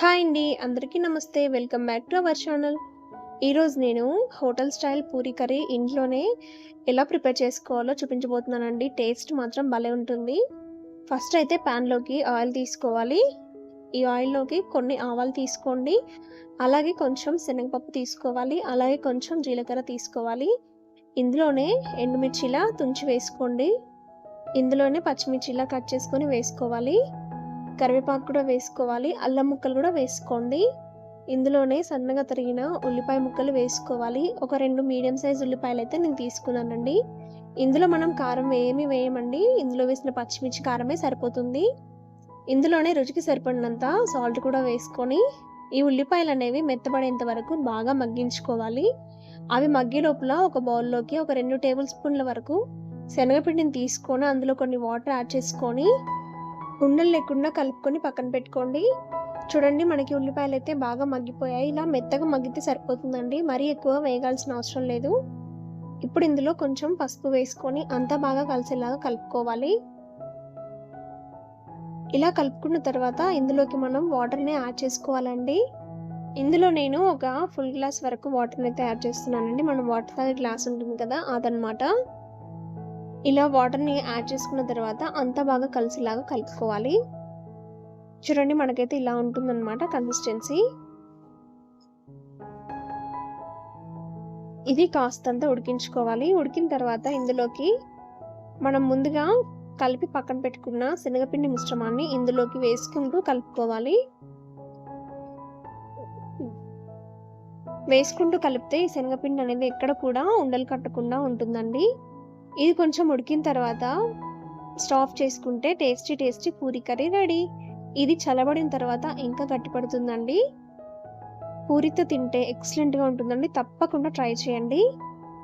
Hi అండి అందరికీ నమస్తే. Welcome back to our channel. ఈరోజు నేను హోటల్ స్టైల్ పూరి కర్రీ ఇంట్లోనే ఎలా ప్రిపేర్ చేసుకోవాలో చూపించబోతున్నానండి. టేస్ట్ మాత్రం భలే ఉంటుంది. ఫస్ట్ అయితే ప్యాన్లోకి ఆయిల్ తీసుకోవాలి. ఈ ఆయిల్లోకి కొన్ని ఆవాలు తీసుకోండి. అలాగే కొంచెం శనగపప్పు తీసుకోవాలి. అలాగే కొంచెం జీలకర్ర తీసుకోవాలి. ఇందులోనే ఎండుమిర్చిలా తుంచి వేసుకోండి. ఇందులోనే పచ్చిమిర్చిలా కట్ చేసుకొని వేసుకోవాలి. కరివేపాకు కూడా వేసుకోవాలి. అల్లం ముక్కలు కూడా వేసుకోండి. ఇందులోనే సన్నగా తరిగిన ఉల్లిపాయ ముక్కలు వేసుకోవాలి. ఒక రెండు మీడియం సైజ్ ఉల్లిపాయలు అయితే నేను తీసుకున్నానండి. ఇందులో మనం కారం ఏమి వేయమండి. ఇందులో వేసిన పచ్చిమిర్చి కారమే సరిపోతుంది. ఇందులోనే రుచికి సరిపడినంత సాల్ట్ కూడా వేసుకొని ఈ ఉల్లిపాయలు అనేవి మెత్తబడేంత వరకు బాగా మగ్గించుకోవాలి. అవి మగ్గే లోపల ఒక బౌల్లోకి ఒక రెండు టేబుల్ స్పూన్ల వరకు శనగపిండిని తీసుకొని అందులో కొన్ని వాటర్ యాడ్ చేసుకొని ఉండలు లేకుండా కలుపుకొని పక్కన పెట్టుకోండి. చూడండి మనకి ఉల్లిపాయలు అయితే బాగా మగ్గిపోయాయి. ఇలా మెత్తగా మగ్గితే సరిపోతుందండి. మరీ ఎక్కువ వేగాల్సిన అవసరం లేదు. ఇప్పుడు ఇందులో కొంచెం పసుపు వేసుకొని అంతా బాగా కలిసేలాగా కలుపుకోవాలి. ఇలా కలుపుకున్న తర్వాత ఇందులోకి మనం వాటర్ని యాడ్ చేసుకోవాలండి. ఇందులో నేను ఒక ఫుల్ గ్లాస్ వరకు వాటర్ని అయితే యాడ్ చేస్తున్నానండి. మనం వాటర్ తాగే గ్లాస్ ఉంటుంది కదా అదనమాట ఇలా వాటర్ని యాడ్ చేసుకున్న తర్వాత అంతా బాగా కలిసేలాగా కలుపుకోవాలి. చూడండి మనకైతే ఇలా ఉంటుందన్నమాట కన్సిస్టెన్సీ ఇది కాస్తంత ఉడికించుకోవాలి. ఉడికిన తర్వాత ఇందులోకి మనం ముందుగా కలిపి పక్కన పెట్టుకున్న శనగపిండి మిశ్రమాన్ని ఇందులోకి వేసుకుంటూ కలుపుకోవాలి. వేసుకుంటూ కలిపితే ఈ శనగపిండి అనేది ఎక్కడ కూడా ఉండలు కట్టకుండా ఉంటుందండి. ఇది కొంచెం ఉడికిన తర్వాత స్టాఫ్ చేసుకుంటే tasty tasty puri curry ready. ఇది చల్లబడిన తర్వాత ఇంకా గట్టిపడుతుందండి. పూరితో తింటే ఎక్సలెంట్గా ఉంటుందండి. తప్పకుండా ట్రై చేయండి.